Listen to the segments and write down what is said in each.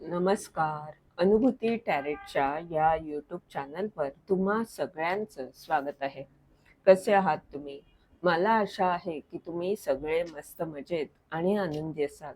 नमस्कार. अनुभूती टॅरेटच्या या यूट्यूब चॅनलवर तुम्हा सगळ्यांचं स्वागत आहे. कसे आहात तुम्ही? मला आशा आहे की तुम्ही सगळे मस्त मजेत आणि आनंदी असाल.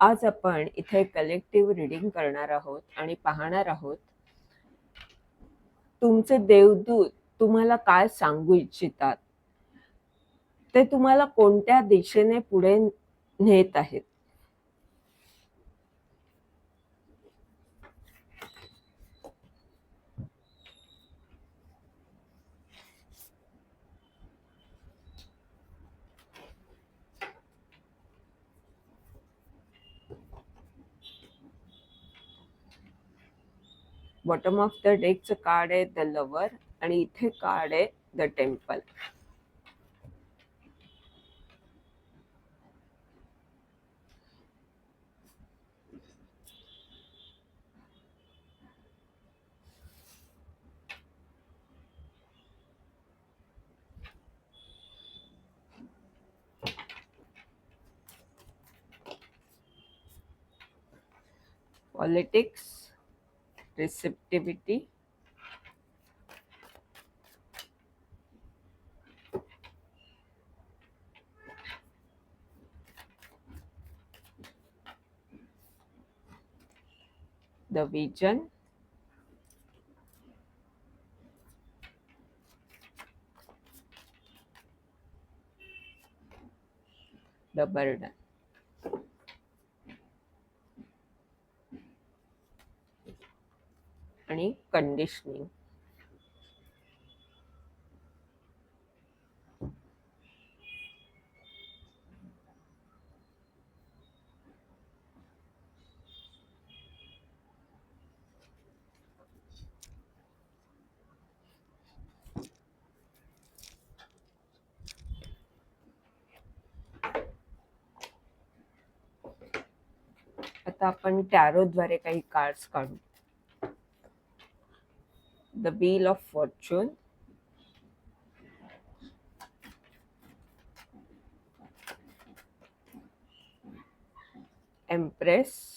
आज आपण इथे कलेक्टिव्ह रीडिंग करणार आहोत आणि पाहणार आहोत तुमचे देवदूत तुम्हाला काय सांगू इच्छितात. ते तुम्हाला कोणत्या दिशेने पुढे नेत आहेत. बॉटम ऑफ द डेकचं कार्ड आहे द लवर आणि इथे कार्ड आहे the temple. Politics, receptivity, the vision, the burden. Conditioning आता आपण टॅरोद्वारे काही कार्ड्स काढू. The wheel of fortune. Empress.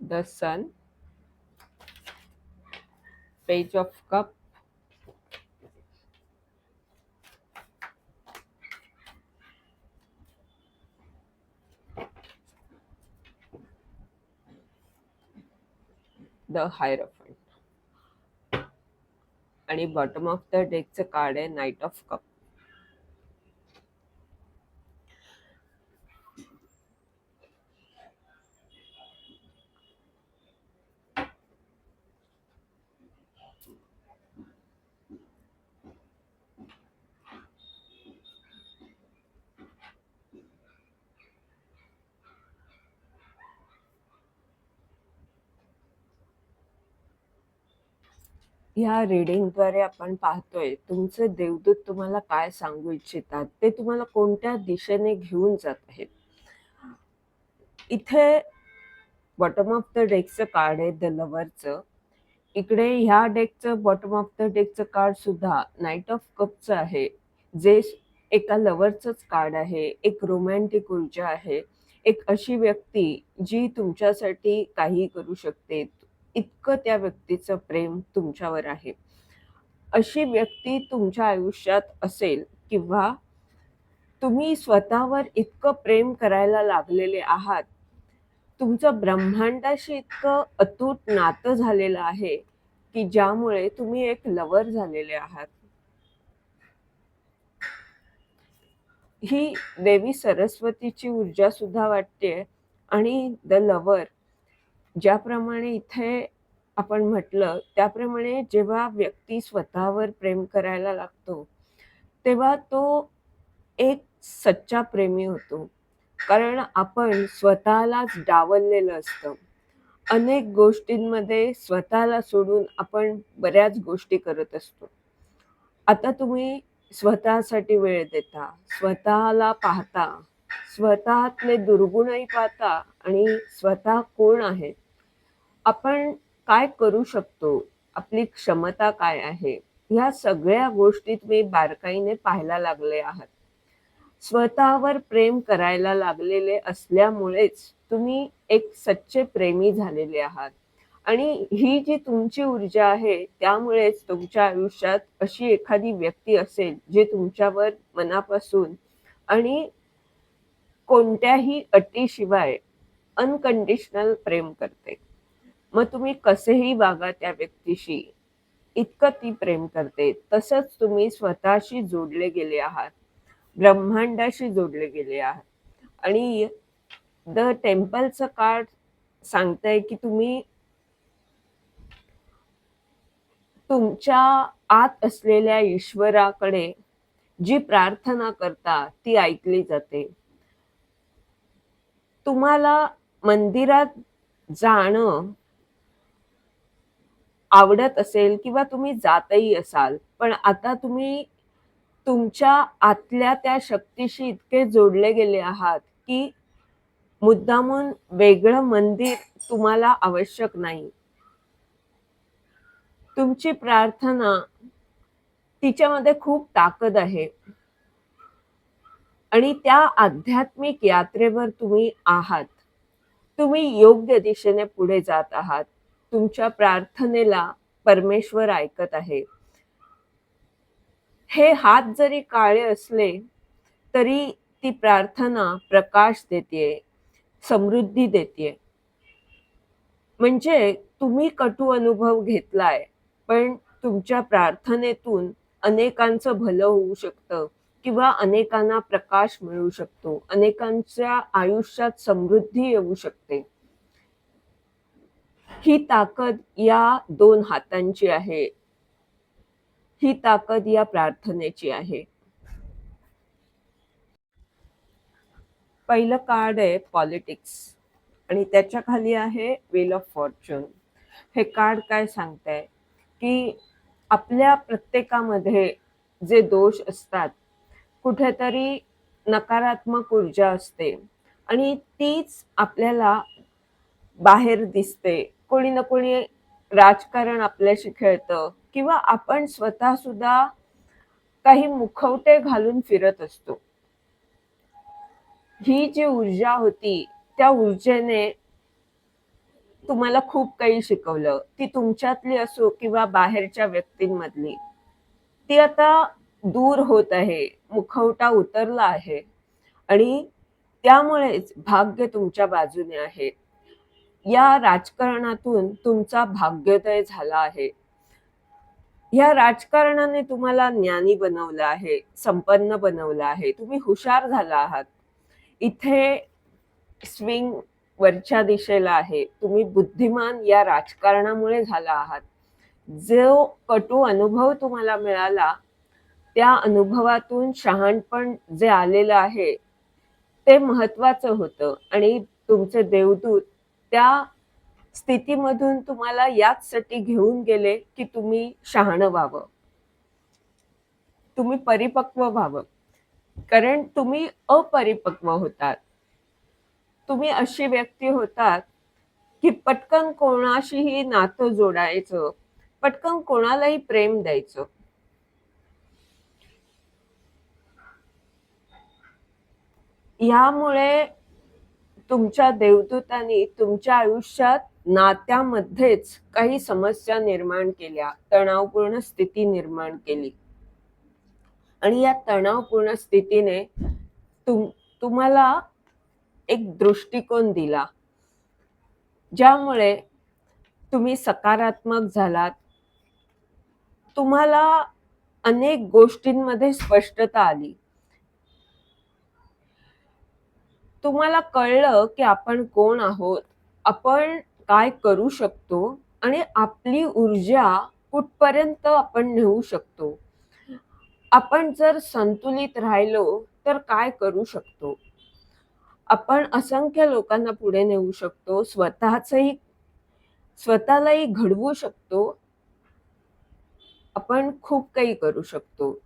The sun page of cup. The hierophant आणि बॉटम ऑफ द डेकचं कार्ड आहे नाईट ऑफ कप ह्या रिडिंगद्वारे आपण पाहतोय तुमचे देवदूत तुम्हाला काय सांगू इच्छितात ते तुम्हाला कोणत्या दिशेने घेऊन जात आहेत? इथे बॉटम ऑफ द डेकचं कार्ड आहे द लवरचं इकडे ह्या डेकचं बॉटम ऑफ द डेकचं कार्ड सुद्धा नाईट ऑफ कपचं आहे. जे एका लवरचंच कार्ड आहे एक रोमॅन्टिक ऊर्जा आहे. एक अशी व्यक्ती जी तुमच्यासाठी काही करू शकते. इतकं त्या व्यक्तीचं प्रेम तुमच्यावर आहे. अशी व्यक्ती तुमच्या आयुष्यात असेल किंवा तुम्ही स्वतःवर इतकं प्रेम करायला लागलेले आहात तुमचं ब्रह्मांडाशी इतकं अतूट नातं झालेलं आहे की ज्यामुळे तुम्ही एक लवर झालेले आहात. ही देवी सरस्वतीची ऊर्जा सुद्धा वाटते आणि द लवर ज्याप्रमाणे इथे आपण म्हटलं त्याप्रमाणे जेव्हा व्यक्ती स्वतःवर प्रेम करायला लागतो तेव्हा तो एक सच्चा प्रेमी होतो. कारण आपण स्वतःलाच डावललेलं असतं. अनेक गोष्टींमध्ये स्वतःला सोडून आपण बऱ्याच गोष्टी करत असतो. आता तुम्ही स्वतःसाठी वेळ देता स्वतःला पाहता स्वतःतले दुर्गुणही पाहता आणि स्वतः कोण आहेत? आपण काय करू शकतो? आपली क्षमता काय आहे? ह्या सगळ्या गोष्टी तुम्ही बारकाईने पाहायला लागले आहात. स्वतःवर प्रेम करायला लागलेले असल्यामुळेच तुम्ही एक सच्चे प्रेमी झालेले आहात. आणि ही जी तुमची ऊर्जा आहे त्यामुळेच तुमच्या आयुष्यात अशी एखादी व्यक्ती असेल जे तुमच्यावर मनापासून आणि कोणत्याही अटीशिवाय अनकंडिशनल प्रेम करते. मग तुम्ही कसेही वागा त्या व्यक्तीशी. इतकं ती प्रेम करते. तसंच तुम्ही स्वतःशी जोडले गेले आहात. ब्रह्मांडाशी जोडले गेले आहात. आणि द टेम्पलचं कार्ड सांगतंय की तुम्ही तुमच्या आत असलेल्या ईश्वराकडे जी प्रार्थना करता ती ऐकली जाते. तुम्हाला मंदिरात जाणं आवडत असेल किंवा तुम्ही जातही असाल पण आता तुम्ही तुमच्या आतल्या त्या शक्तीशी इतके जोडले गेले आहात की मुद्दामून वेगळं मंदिर तुम्हाला आवश्यक नाही. तुमची प्रार्थना तिच्यामध्ये खूप ताकद आहे. आणि त्या आध्यात्मिक यात्रेवर तुम्ही आहात. तुम्ही योग्य दिशेने पुढे जात आहात. तुमच्या प्रार्थनेला परमेश्वर ऐकत आहे. हे हात जरी काळे असले तरी ती प्रार्थना प्रकाश देते समृद्धी देते म्हणजे तुम्ही कटू अनुभव घेतलाय पण तुमच्या प्रार्थनेतून अनेकांचं भलं होऊ शकतं किंवा अनेकांना प्रकाश मिळू शकतो अनेकांच्या आयुष्यात समृद्धी येऊ शकते. ही ताकद या दोन हातांची आहे. ही ताकद या प्रार्थनेची आहे. पहिलं कार्ड आहे पॉलिटिक्स आणि त्याच्याखाली आहे वेल ऑफ फॉर्च्यून. हे कार्ड काय सांगतंय? की आपल्या प्रत्येकामध्ये जे दोष असतात कुठेतरी नकारात्मक ऊर्जा असते आणि तीच आपल्याला बाहेर दिसते. कोणी ना कोणी राजकारण आपल्याशी खेळतं. किंवा आपण स्वतः सुद्धा काही मुखवटे घालून फिरत असतो. ही जी ऊर्जा होती त्या ऊर्जेने तुम्हाला खूप काही शिकवलं. ती तुमच्यातली असो किंवा बाहेरच्या व्यक्तींमधली. ती आता दूर होत आहे मुखवटा उतरला आहे. आणि त्यामुळेच भाग्य तुमच्या बाजूने आहे. या राजकारणातून तुमचा भाग्योदय झाला आहे. या राजकारणाने तुम्हाला ज्ञानी बनवलं आहे संपन्न बनवलं आहे. तुम्ही हुशार झाला आहात. इथे स्विंग वरच्या दिशेला आहे. तुम्ही बुद्धिमान या राजकारणामुळे झाला आहात. जो कटू अनुभव तुम्हाला मिळाला त्या अनुभवातून शहाणपण जे आलेलं आहे ते महत्वाचं होतं. आणि तुमचे देवदूत त्या स्थितीमधून तुम्हाला याचसाठी घेऊन गेले की तुम्ही शहाणं व्हावं. तुम्ही परिपक्व व्हावं. कारण तुम्ही अपरिपक्व होतात. तुम्ही अशी व्यक्ती होतात की पटकन कोणाशीही नातं जोडायचं पटकन कोणालाही प्रेम द्यायचं. यामुळे तुमच्या देवदूतांनी तुमच्या आयुष्यात नात्यामध्येच काही समस्या निर्माण केल्या तणावपूर्ण स्थिती निर्माण केली. आणि या तणावपूर्ण स्थितीने तुम तुम्हाला एक दृष्टिकोन दिला ज्यामुळे तुम्ही सकारात्मक झालात. तुम्हाला अनेक गोष्टींमध्ये स्पष्टता आली. तुम्हाला कळलं की आपण कोण आहोत? आपण काय करू शकतो? आणि आपली ऊर्जा कुठपर्यंत आपण नेऊ शकतो? आपण जर संतुलित राहिलो तर काय करू शकतो? आपण असंख्य लोकांना पुढे नेऊ शकतो स्वतःचही स्वतःलाही घडवू शकतो. आपण खूप काही करू शकतो.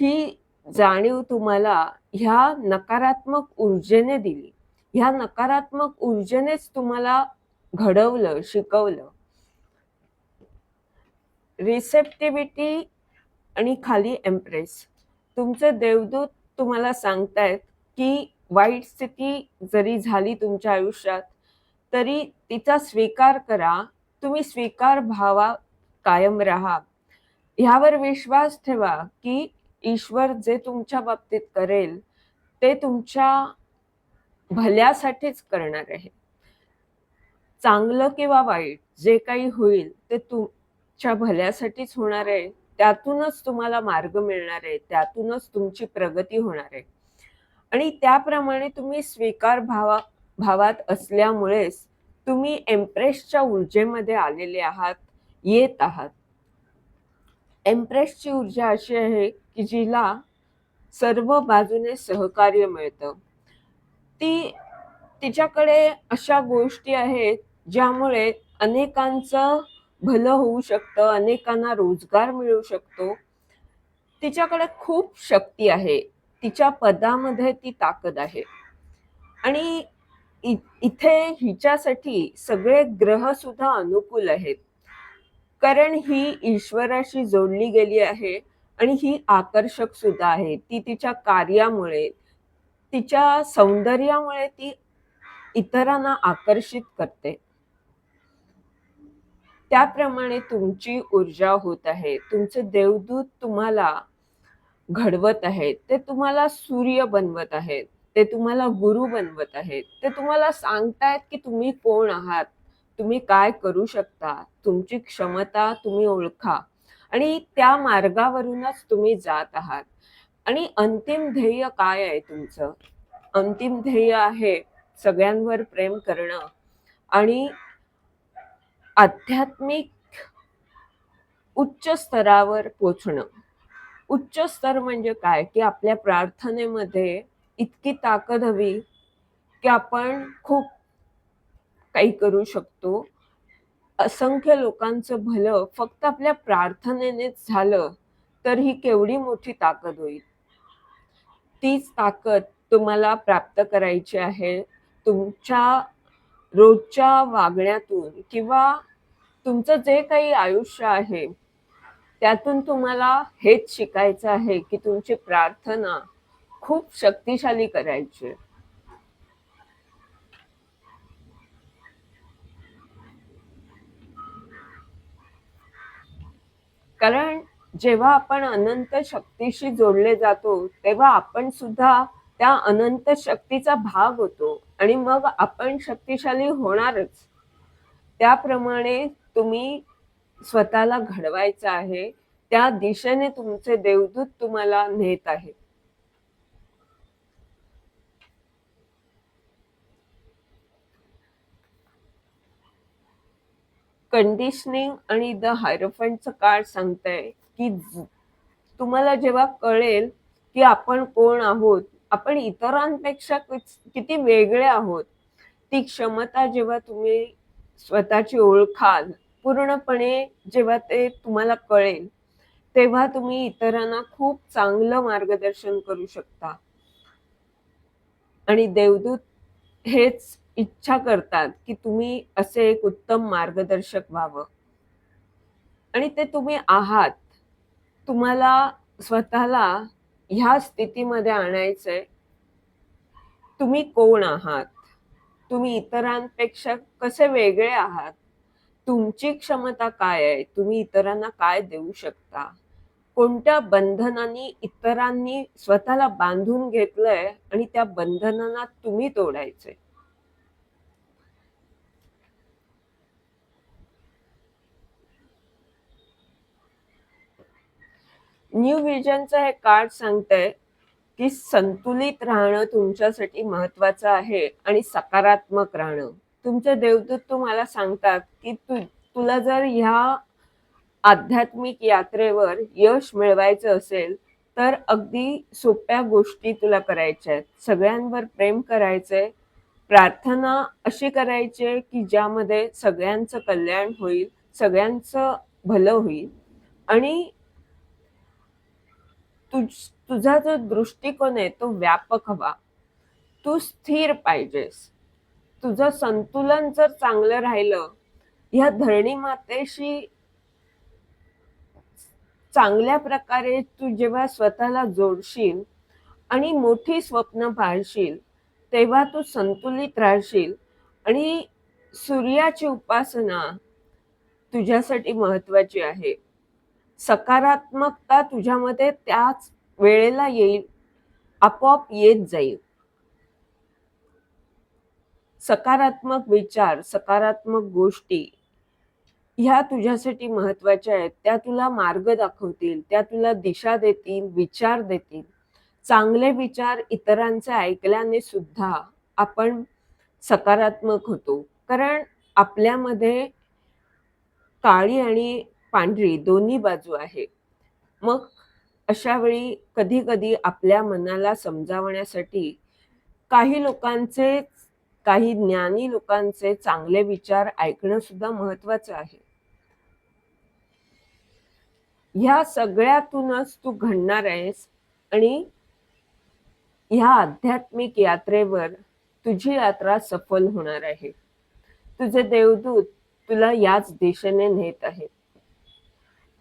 ही जाणीव तुम्हाला ह्या नकारात्मक ऊर्जेने दिली. ह्या नकारात्मक ऊर्जेनेच तुम्हाला घडवलं शिकवलं. रिसेप्टिव्हिटी आणि खाली एम्प्रेस तुमचे देवदूत तुम्हाला सांगतायत की वाईट स्थिती जरी झाली तुमच्या आयुष्यात तरी तिचा स्वीकार करा. तुम्ही स्वीकार भावा कायम राहा. ह्यावर विश्वास ठेवा की ईश्वर जे तुमच्या बाबतीत करेल ते तुमच्या भल्यासाठीच करणार आहे. चांगलं किंवा वाईट जे काही होईल ते तुमच्या भल्यासाठीच होणार आहे. त्यातूनच तुम्हाला मार्ग मिळणार आहे. त्यातूनच तुमची प्रगती होणार आहे. आणि त्याप्रमाणे तुम्ही स्वीकार भावा भावात असल्यामुळेच तुम्ही एम्प्रेसच्या ऊर्जेमध्ये आलेले आहात येत आहात. एम्प्रेसची ऊर्जा अशी आहे की जिला सर्व बाजूने सहकार्य मिळतं. ती तिच्याकडे अशा गोष्टी आहेत ज्यामुळे अनेकांचं भलं होऊ शकतं अनेकांना रोजगार मिळू शकतो. तिच्याकडे खूप शक्ती आहे. तिच्या पदामध्ये ती ताकद आहे. आणि इथे हिच्यासाठी सगळे ग्रह सुद्धा अनुकूल आहेत. कारण ही ईश्वराशी जोडली गेली आहे. आणि ही आकर्षक सुद्धा आहे. ती तिच्या कार्यामुळे तिच्या सौंदर्यामुळे ती इतरांना आकर्षित करते. त्याप्रमाणे तुमची ऊर्जा होत आहे. तुमचे देवदूत तुम्हाला घडवत आहेत. ते तुम्हाला सूर्य बनवत आहेत. ते तुम्हाला गुरु बनवत आहेत. ते तुम्हाला सांगतायत की तुम्ही कोण आहात? तुम्ही काय करू शकता? तुमची क्षमता तुम्ही ओळखा. आणि त्या मार्गावरूनच तुम्ही जात आहात. आणि अंतिम ध्येय काय आहे तुमचं? अंतिम ध्येय आहे सगळ्यांवर प्रेम करणं. आणि आध्यात्मिक उच्च स्तरावर पोचणं. उच्च स्तर म्हणजे काय? की आपल्या प्रार्थनेमध्ये इतकी ताकद हवी की आपण खूप काही करू शकतो. असंख्य लोकांचं भलं फक्त आपल्या प्रार्थनेनेच झालं तर ही केवढी मोठी ताकद होईल? तीच ताकद तुम्हाला प्राप्त करायची आहे. तुमच्या रोजच्या वागण्यातून किंवा तुमचं जे काही आयुष्य आहे त्यातून तुम्हाला हेच शिकायचं आहे की तुमची प्रार्थना खूप शक्तिशाली करायची कारण जेव्हा आपण अनंत शक्तीशी जोडले जातो तेव्हा आपण सुद्धा त्या अनंत शक्तीचा भाग होतो आणि मग आपण शक्तिशाली होणारच. त्याप्रमाणे तुम्ही स्वतःला घडवायचं आहे. त्या दिशेने तुमचे देवदूत तुम्हाला नेत आहे कंडिशनिंग आणि द हायरोफंटचं कार्ड सांगताय की तुम्हाला जेव्हा कळेल की आपण कोण आहोत आपण इतरांपेक्षा किती वेगळे आहोत ती क्षमता जेव्हा तुम्ही स्वतःची ओळखाल पूर्णपणे जेव्हा ते तुम्हाला कळेल तेव्हा तुम्ही इतरांना खूप चांगलं मार्गदर्शन करू शकता. आणि देवदूत हेच इच्छा करतात की तुम्ही असे एक उत्तम मार्गदर्शक व्हावं. आणि ते तुम्ही आहात. तुम्हाला स्वतःला ह्या स्थितीमध्ये आणायचंय. तुम्ही कोण आहात? तुम्ही इतरांपेक्षा कसे वेगळे आहात? तुमची क्षमता काय आहे? तुम्ही इतरांना काय देऊ शकता? कोणत्या बंधनांनी इतरांनी स्वतःला बांधून घेतलंय आणि त्या बंधनांना तुम्ही तोडायचे न्यू विजनचं हे कार्ड सांगतंय की संतुलित राहणं तुमच्यासाठी महत्वाचं आहे आणि सकारात्मक राहणं. तुमचे देवदूत तुम्हाला सांगतात की तु तुला जर ह्या आध्यात्मिक यात्रेवर यश मिळवायचं असेल तर अगदी सोप्या गोष्टी तुला करायच्या आहेत. सगळ्यांवर प्रेम करायचंय. प्रार्थना अशी करायची की ज्यामध्ये सगळ्यांचं कल्याण होईल सगळ्यांचं भलं होईल. आणि तुझ तुझा जो दृष्टिकोन आहे तो व्यापक हवा. तू स्थिर पाहिजेस. तुझं संतुलन जर चांगलं राहिलं ह्या धरणी मातेशी चांगल्या प्रकारे तू जेव्हा स्वतःला जोडशील आणि मोठी स्वप्न पाळशील तेव्हा तू संतुलित राहशील आणि सूर्याची उपासना तुझ्यासाठी महत्वाची आहे. सकारात्मकता तुझ्यामध्ये त्याच वेळेला येईल आपोआप येत जाईल. सकारात्मक विचार सकारात्मक गोष्टी ह्या तुझ्यासाठी महत्त्वाच्या आहेत. त्या तुला मार्ग दाखवतील त्या तुला दिशा देतील विचार देतील. चांगले विचार इतरांचे ऐकल्याने सुद्धा आपण सकारात्मक होतो. कारण आपल्यामध्ये काळी आणि पांढरी दोन्ही बाजू आहे. मग अशा वेळी कधी कधी आपल्या मनाला समजावण्यासाठी काही लोकांचे काही ज्ञानी लोकांचे चांगले विचार ऐकणं सुद्धा महत्वाचं आहे. ह्या सगळ्यातूनच तू घडणार आहेस आणि ह्या आध्यात्मिक यात्रेवर तुझी यात्रा सफल होणार आहे. तुझे देवदूत तुला याच दिशेने नेत आहे